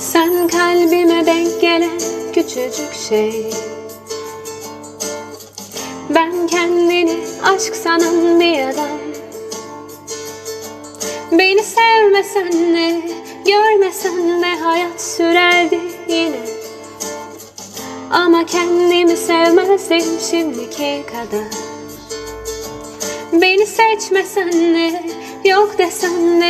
Sen kalbime denk gelen küçücük şey. Ben kendini aşk sanan bir adam Beni sevmesen de görmesen de hayat sürerdi yine. Ama kendimi sevmezdim şimdiki kadar. Beni seçmesen de yok desen de